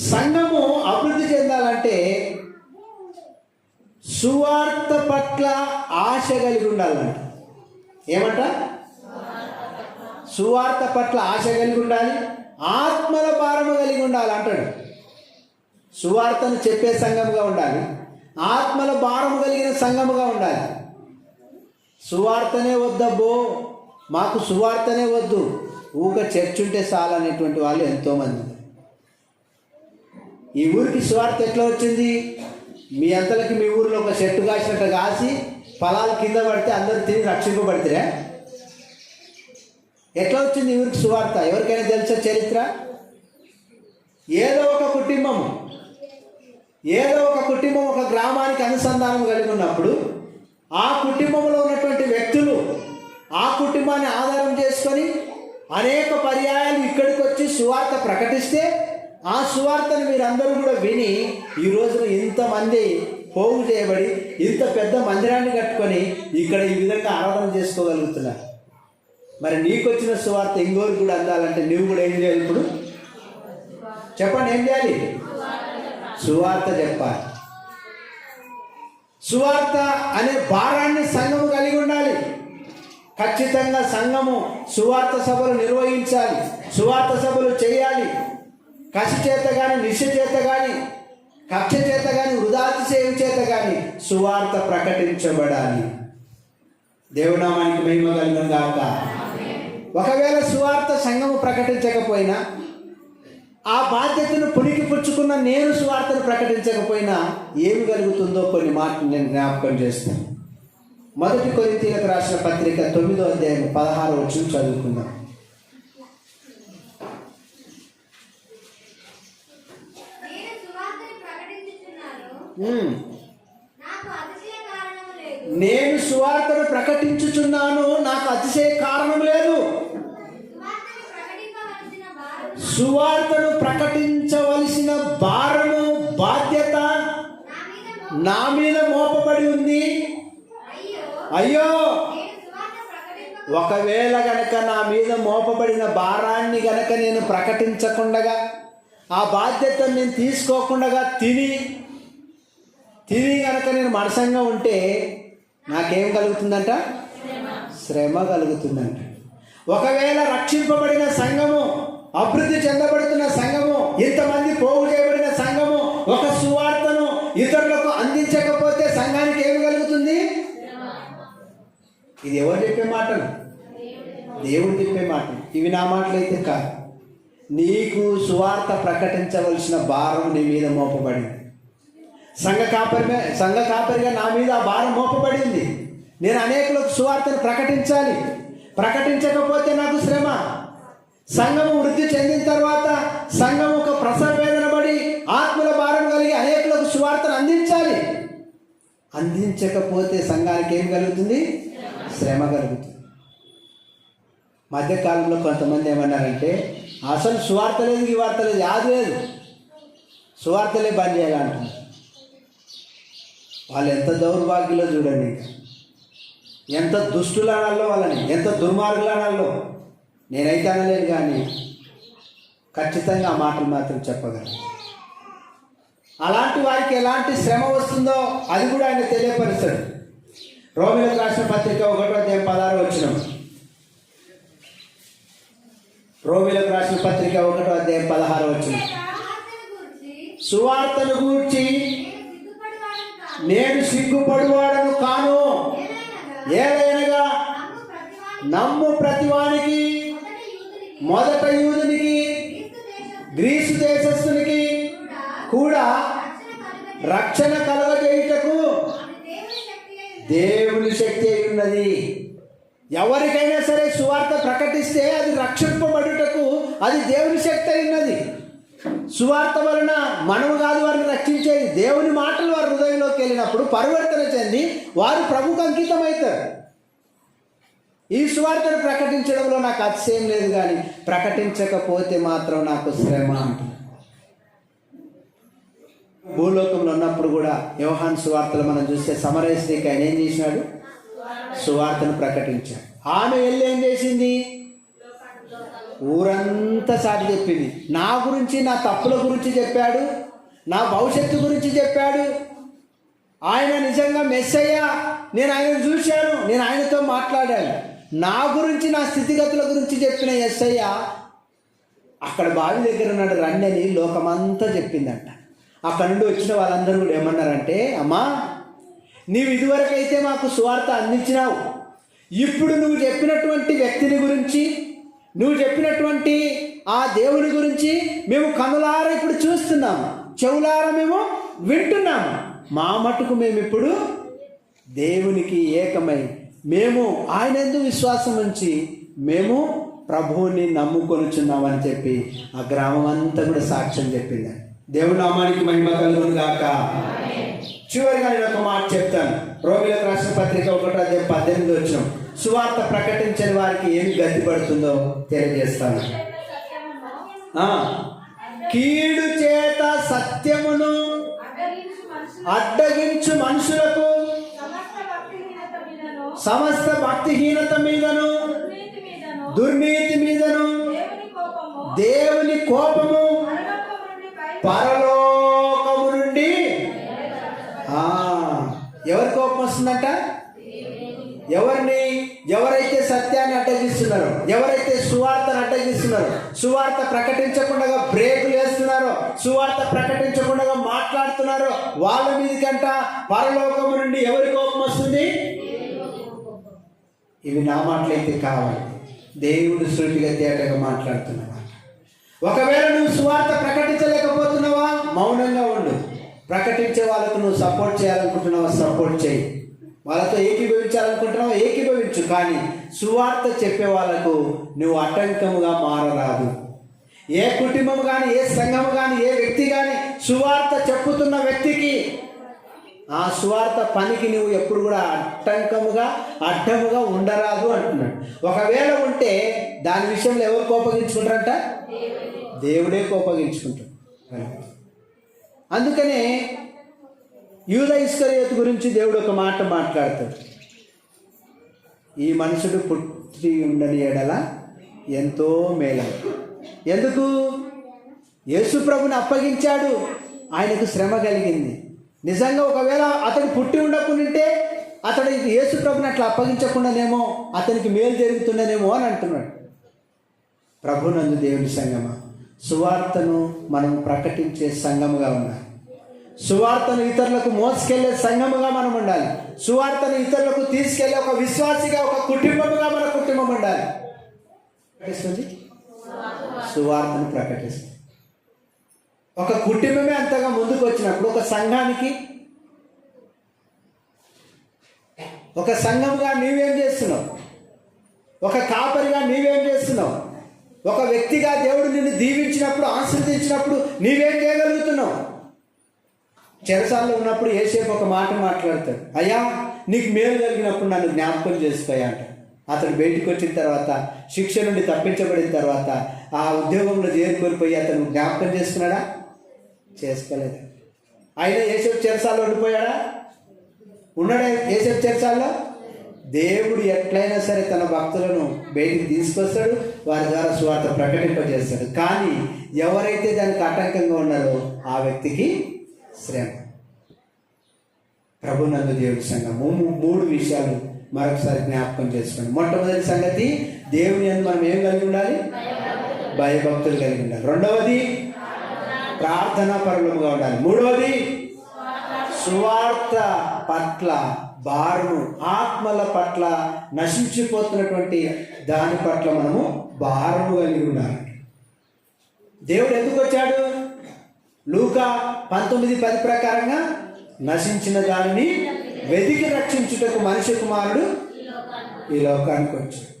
సంఘము అభివృద్ధి చెందాలంటే సువార్త పట్ల ఆశ కలిగి ఉండాలంట ఏమంట? సువార్త పట్ల ఆశ కలిగి ఉండాలి ఆత్మల భారము కలిగి ఉండాలి అంటాడు. సువార్తను చెప్పే సంఘముగా ఉండాలి ఆత్మల భారము కలిగిన సంఘముగా ఉండాలి. సువార్తనే వద్దబ్బో మాకు సువార్తనే వద్దు. ఊక చర్చ్ ఉంటే చాలనేటువంటి వాళ్ళు ఎంతోమంది. ఈ ఊరికి స్వార్థ ఎట్లా వచ్చింది? మీ అంతలకి మీ ఊరిలో ఒక చెట్టు కాసినట్టు కాసి ఫలాలు కింద పడితే అందరూ తిని రక్షింపబడితే ఎట్లా వచ్చింది ఈ ఊరికి సువార్త? ఎవరికైనా తెలుసా చరిత్ర? ఏదో ఒక కుటుంబం ఏదో ఒక కుటుంబం ఒక గ్రామానికి అనుసంధానం కలిగి ఉన్నప్పుడు ఆ కుటుంబంలో ఉన్నటువంటి వ్యక్తులు ఆ కుటుంబాన్ని ఆధారం చేసుకొని అనేక పర్యాయాలు ఇక్కడికి వచ్చి సువార్త ప్రకటిస్తే ఆ సువార్తను మీరందరూ కూడా విని ఈ రోజున ఇంతమంది పోగు చేయబడి ఇంత పెద్ద మందిరాన్ని కట్టుకొని ఇక్కడ ఈ విధంగా ఆరాధన చేసుకోగలుగుతున్నారు. మరి నీకు వచ్చిన సువార్త ఇంకోరు కూడా అందాలంటే నువ్వు కూడా ఏం చేయాలి ఇప్పుడు? చెప్పండి ఏం చేయాలి? సువార్త చెప్పాలి. సువార్త అనే భారాన్ని సంఘము కలిగి ఉండాలి. ఖచ్చితంగా సంఘము సువార్త సభలు నిర్వహించాలి. సువార్త సభలు చేయాలి కసి చేత కానీ నిశ చేత కానీ కక్ష చేత కానీ వృధాతిశయం చేత కానీ సువార్త ప్రకటించబడాలి. దేవునామానికి మహిమ కలిగిన కాక ఒకవేళ సువార్త సంఘము ప్రకటించకపోయినా ఆ బాధ్యతను పుణికి పుచ్చుకున్న నేను సువార్తను ప్రకటించకపోయినా ఏమి కలుగుతుందో కొన్ని మాటలు నేను జ్ఞాపకం చేస్తాను. మొదటి కొరింతీలకు రాసిన పత్రిక తొమ్మిదో అధ్యాయం పదహారు వచ్చి చదువుకుందాం నేను సువార్తను ప్రకటించుచున్నాను ఉమ్. నాకు అతిశయ కారణము లేదు నేను సువార్తను ప్రకటించుచున్నాను నాకు అతిశయ కారణం లేదు. సువార్తను ప్రకటించవలసిన భారము బాధ్యత నా మీద మోపబడి ఉంది. అయ్యో ఒకవేళ గనక నా మీద మోపబడిన భారాన్ని గనక నేను ప్రకటించకుండగా ఆ బాధ్యతను నేను తీసుకోకుండా తిని తిరిగి కనుక నేను మనసంగా ఉంటే నాకేం కలుగుతుందంట? శ్రమ కలుగుతుందంట. ఒకవేళ రక్షింపబడిన సంఘము అభివృద్ధి చెందబడుతున్న సంఘము ఇంతమంది పోగు చేయబడిన సంఘము ఒక సువార్తను ఇతరులకు అందించకపోతే సంఘానికి ఏమి కలుగుతుంది? ఇది ఎవరు చెప్పే మాటలు? దేవుడు చెప్పే మాట ఇవి నా మాటలు అయితే కాదు. నీకు సువార్త ప్రకటించవలసిన భారం నీ మీద మోపబడింది. సంఘ కాపరిగా సంఘ కాపరిగా నా మీద ఆ భారం మోపబడింది. నేను అనేకులకు సువార్తను ప్రకటించాలి. ప్రకటించకపోతే నాకు శ్రమ. సంఘము వృద్ధి చెందిన తర్వాత సంఘం ఒక ప్రసవేదన పడి ఆత్మల భారం కలిగి అనేకులకు సువార్తను అందించాలి. అందించకపోతే సంఘానికి ఏం కలుగుతుంది? శ్రమ కలుగుతుంది. మధ్యకాలంలో కొంతమంది ఏమన్నారంటే అసలు సువార్త లేదు ఈ వార్త లేదు యాది లేదు. సువార్తలే బంద్ చేయాలంటున్నారు. వాళ్ళు ఎంత దౌర్భాగ్యులో చూడండి. ఎంత దుష్టులాడాలో వాళ్ళని ఎంత దుర్మార్గులాడాలో నేనైతే అనలేను కానీ ఖచ్చితంగా ఆ మాటలు మాత్రం చెప్పగలను. అలాంటి వారికి ఎలాంటి శ్రమ వస్తుందో అది కూడా ఆయన తెలియపరుస్తాడు. రోమిలకు రాసిన పత్రిక ఒకటో అధ్యాయం పదహారు వచ్చిన రోమిలకు రాసిన పత్రిక ఒకటో అధ్యాయం పదహారు వచ్చిన సువార్తను గూర్చి నేను సిగ్గుపడివాడను కాను. ఏదైనగా నమ్ము ప్రతివానికి. మొదట యూదునికి. గ్రీసు దేశస్థునికి. కూడా రక్షణ కలుగజేయుటకు దేవుని శక్తి అయి ఉన్నది. ఎవరికైనా సరే సువార్త ప్రకటిస్తే అది రక్షింపబడుటకు అది దేవుని శక్తి అయి ఉన్నది. సువార్త వలన మనము కాదు వారిని రక్షించేది దేవుని మాటలు వారి హృదయంలోకి వెళ్ళినప్పుడు పరివర్తన చెంది వారు ప్రభుకు అంకితం అవుతారు ఈ సువార్తను ప్రకటించడంలో నాకు అతిశయం లేదు కానీ ప్రకటించకపోతే మాత్రం నాకు శ్రమ భూలోకంలో ఉన్నప్పుడు కూడా యోహాన్ సువార్తలు మనం చూస్తే సమరస్త్రీకి ఆయన ఏం చేసినాడు సువార్తను ప్రకటించాడు. ఆమె వెళ్ళి ఏం చేసింది? ఊరంతా సాటి చెప్పింది. నా గురించి నా తప్పుల గురించి చెప్పాడు. నా భవిష్యత్తు గురించి చెప్పాడు. ఆయన నిజంగా మెస్సయ్య నేను ఆయన చూశాను నేను ఆయనతో మాట్లాడాను. నా గురించి నా స్థితిగతుల గురించి చెప్పిన ఎస్ఐయ అక్కడ బావి దగ్గర ఉన్నాడు రండి అని లోకమంతా చెప్పిందంట. అక్కడ నుండి వచ్చిన వాళ్ళందరూ కూడా ఏమన్నారంటే అమ్మా నీవు ఇదివరకైతే మాకు సువార్త అందించినావు. ఇప్పుడు నువ్వు చెప్పినటువంటి వ్యక్తిని గురించి నువ్వు చెప్పినటువంటి ఆ దేవుని గురించి మేము కనులార ఇప్పుడు చూస్తున్నాము చెవులారా మేము వింటున్నాము మా మటుకు మేము ఇప్పుడు దేవునికి ఏకమై మేము ఆయన ఎందు విశ్వాసం ఉంచి మేము ప్రభువుని నమ్ముకొనుచున్నామని చెప్పి ఆ గ్రామం అంతా కూడా సాక్ష్యం చెప్పింది. దేవుని నామానికి మహిమ కలుగును గాక. చివరిగా నేను ఒక మాట చెప్తాను. రోమిలకు రాసిన పత్రిక ఒకటో అదే పద్దెనిమిది వచ్చిన. సువార్త ప్రకటించని వారికి ఏమి గతి పడుతుందో తెలియజేస్తాను. కీడు చేత సత్యమును అడ్డగించు మనుషులు అడ్డగించు మనుషులకు సమస్త భక్తిహీనత మీదను దుర్నీతి మీదను దేవుని కోపము దేవుని కోపము పరలోకము నుండి బయలు పరలోకము నుండి ఆ, ఎవరి కోపం వస్తుందంట ఎవరిని ఎవరైతే సత్యాన్ని అడ్డగిస్తున్నారో ఎవరైతే సువార్తను అడ్డగిస్తున్నారో సువార్త ప్రకటించకుండా బ్రేకులు వేస్తున్నారో. సువార్త ప్రకటించకుండా మాట్లాడుతున్నారో. వాళ్ళ మీదకంట పరలోకము నుండి ఎవరి కోపం వస్తుంది? ఇవి నా మాటలైతే కావాలి. దేవుడు సూటిగా తేటగా మాట్లాడుతున్నావా? ఒకవేళ నువ్వు సువార్త ప్రకటించలేకపోతున్నావా? మౌనంగా ఉండు. ప్రకటించే వాళ్ళకు నువ్వు సపోర్ట్ చేయాలనుకుంటున్నావా? సపోర్ట్ చేయి. వాళ్ళతో ఏకీభవించాలనుకుంటున్నావా? ఏకీభవించు. కానీ సువార్త చెప్పే వాళ్ళకు నువ్వు ఆటంకముగా మారరాదు. ఏ కుటుంబం కానీ ఏ సంఘం కానీ ఏ వ్యక్తి కానీ సువార్త చెప్పుతున్న వ్యక్తికి ఆ సువార్త పనికి నువ్వు ఎప్పుడు కూడా అట్టంకముగా అడ్డముగా ఉండరాదు అంటున్నాడు. ఒకవేళ ఉంటే దాని విషయంలో ఎవరు కోపగించుకుంటారంట? దేవుడే కోపగించుకుంటాడు. అందుకనే యూద ఇస్కరియోతు గురించి దేవుడు ఒక మాట మాట్లాడతాడు. ఈ మనుషుడు పుట్టి ఉండని ఎడల ఎంతో మేలం. ఎందుకు? యేసు ప్రభుని అప్పగించాడు. ఆయనకు శ్రమ కలిగింది. నిజంగా ఒకవేళ అతడు పుట్టి ఉండకుంటే అతడు యేసు ప్రభుని అట్లా అప్పగించకుండానేమో అతనికి మేలు జరుగుతుండనేమో అని అంటున్నాడు. ప్రభునందు దేవుని సంగమ. సువార్తను మనం ప్రకటించే సంఘముగా ఉండాలి సువార్తను ఇతరులకు మోసుకెళ్ళే సంఘముగా మనం ఉండాలి. సువార్తను ఇతరులకు తీసుకెళ్ళే ఒక విశ్వాసిగా ఒక కుటుంబముగా మన కుటుంబం ఉండాలి. ప్రకటిస్తుంది? సువార్తను ప్రకటిస్తుంది. ఒక కుటుంబమే అంతగా ముందుకు వచ్చినప్పుడు ఒక సంఘానికి ఒక సంఘంగా నీవేం చేస్తున్నావు? ఒక కాపరిగా నీవేం చేస్తున్నావు? ఒక వ్యక్తిగా దేవుడు నిన్ను దీవించినప్పుడు ఆశీర్వదించినప్పుడు నీవేం చేయగలుగుతున్నావు? చెరసాల్లో ఉన్నప్పుడు ఏసేపు ఒక మాట మాట్లాడతాడు. అయ్యా నీకు మేలు జరిగినప్పుడు నన్ను జ్ఞాపకం చేసుకోయా అంట. అతడు బయటికి వచ్చిన తర్వాత శిక్ష నుండి తప్పించబడిన తర్వాత ఆ ఉద్యోగంలో చేరుకొనిపోయి అతను జ్ఞాపకం చేసుకున్నాడా? చేసుకోలేదు. అయినా ఏసేపు చెరసాల్లో ఉండిపోయాడా? ఉన్నాడా ఏసేపు చెరసాల్లో? దేవుడు ఎట్లయినా సరే తన భక్తులను బయటికి తీసుకొస్తాడు వారి ద్వారా స్వార్థ ప్రకటింపజేస్తాడు. కానీ ఎవరైతే దానికి ఆటంకంగా ఉన్నారో ఆ వ్యక్తికి శ్రమ. ప్రభునందు దేవుడి సంఘం. మూడు విషయాలు మరొకసారి జ్ఞాపకం చేసుకోండి. మొట్టమొదటి సంగతి దేవుని అందు మనం ఏం కలిగి ఉండాలి? భయభక్తులు కలిగి ఉండాలి. రెండవది ప్రార్థనా పరులముగా ఉండాలి. మూడవది సువార్త పట్ల భారము ఆత్మల పట్ల నశించిపోతున్నటువంటి దాని పట్ల మనము భారము కలిగి ఉండాలి. దేవుడు ఎందుకు వచ్చాడు? లూకా పంతొమ్మిది పది ప్రకారంగా నశించిన దానిని వెతికి రక్షించుటకు మనిషి కుమారుడు ఈ లోకానికి వచ్చాడు.